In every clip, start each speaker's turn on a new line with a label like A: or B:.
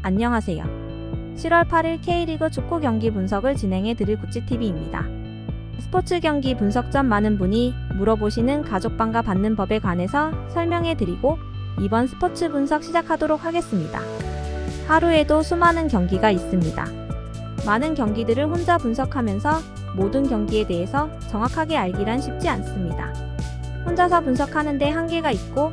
A: 안녕하세요. 7월 8일 K리그 축구 경기 분석을 진행해 드릴 구찌TV입니다. 스포츠 경기 분석 전 많은 분이 물어보시는 가족방가 받는 법에 관해서 설명해 드리고 이번 스포츠 분석 시작하도록 하겠습니다. 하루에도 수많은 경기가 있습니다. 많은 경기들을 혼자 분석하면서 모든 경기에 대해서 정확하게 알기란 쉽지 않습니다. 혼자서 분석하는데 한계가 있고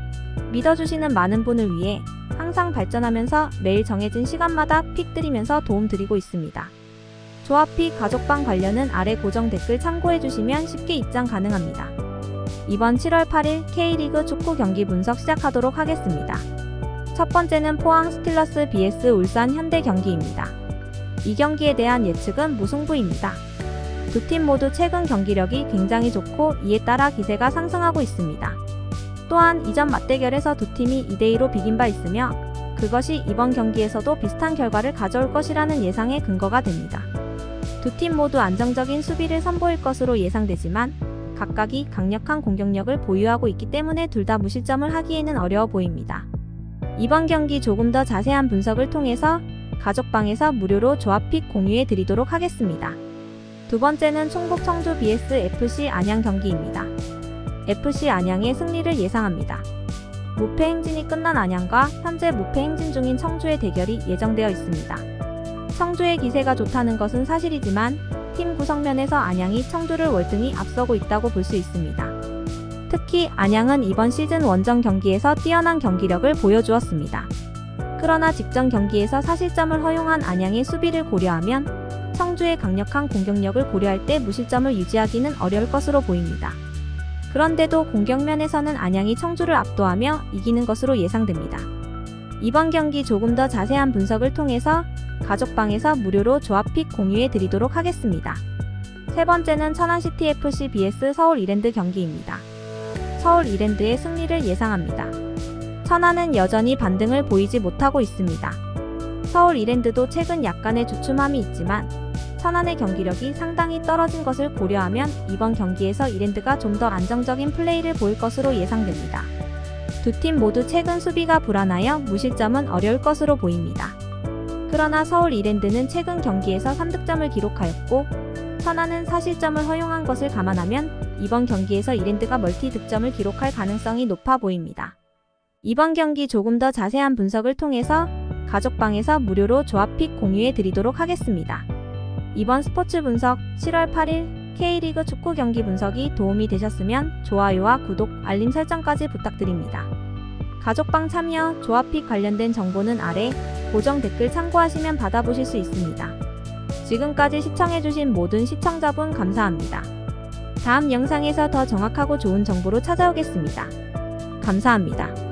A: 믿어주시는 많은 분을 위해 항상 발전하면서 매일 정해진 시간마다 픽 드리면서 도움 드리고 있습니다. 조합 픽 가족방 관련은 아래 고정 댓글 참고해 주시면 쉽게 입장 가능합니다. 이번 7월 8일 K리그 축구 경기 분석 시작하도록 하겠습니다. 첫 번째는 포항 스틸러스 vs 울산 현대 경기입니다. 이 경기에 대한 예측은 무승부입니다. 두 팀 모두 최근 경기력이 굉장히 좋고 이에 따라 기세가 상승하고 있습니다. 또한 이전 맞대결에서 두 팀이 2대2로 비긴 바 있으며 그것이 이번 경기에서도 비슷한 결과를 가져올 것이라는 예상에 근거가 됩니다. 두 팀 모두 안정적인 수비를 선보일 것으로 예상되지만 각각이 강력한 공격력을 보유하고 있기 때문에 둘 다 무실점을 하기에는 어려워 보입니다. 이번 경기 조금 더 자세한 분석을 통해서 가족방에서 무료로 조합 픽 공유해 드리도록 하겠습니다. 두 번째는 충북 청주 vs FC 안양 경기입니다. FC 안양의 승리를 예상합니다. 무패 행진이 끝난 안양과 현재 무패 행진 중인 청주의 대결이 예정되어 있습니다. 청주의 기세가 좋다는 것은 사실이지만 팀 구성면에서 안양이 청주를 월등히 앞서고 있다고 볼 수 있습니다. 특히 안양은 이번 시즌 원정 경기에서 뛰어난 경기력을 보여주었습니다. 그러나 직전 경기에서 사실점을 허용한 안양의 수비를 고려하면 청주의 강력한 공격력을 고려할 때 무실점을 유지하기는 어려울 것으로 보입니다. 그런데도 공격면에서는 안양이 청주를 압도하며 이기는 것으로 예상됩니다. 이번 경기 조금 더 자세한 분석을 통해서 가족방에서 무료로 조합 픽 공유해 드리도록 하겠습니다. 세 번째는 천안시티 FC vs 서울 이랜드 경기입니다. 서울 이랜드의 승리를 예상합니다. 천안은 여전히 반등을 보이지 못하고 있습니다. 서울 이랜드도 최근 약간의 주춤함이 있지만 천안의 경기력이 상당히 떨어진 것을 고려하면 이번 경기에서 이랜드가 좀 더 안정적인 플레이를 보일 것으로 예상됩니다. 두 팀 모두 최근 수비가 불안하여 무실점은 어려울 것으로 보입니다. 그러나 서울 이랜드는 최근 경기에서 3득점을 기록하였고 천안은 사실점을 허용한 것을 감안하면 이번 경기에서 이랜드가 멀티 득점을 기록할 가능성이 높아 보입니다. 이번 경기 조금 더 자세한 분석을 통해서 가족방에서 무료로 조합 픽 공유해 드리도록 하겠습니다. 이번 스포츠 분석 7월 8일 K리그 축구 경기 분석이 도움이 되셨으면 좋아요와 구독, 알림 설정까지 부탁드립니다. 가족방 참여, 조합 픽 관련된 정보는 아래 고정 댓글 참고하시면 받아보실 수 있습니다. 지금까지 시청해주신 모든 시청자분 감사합니다. 다음 영상에서 더 정확하고 좋은 정보로 찾아오겠습니다. 감사합니다.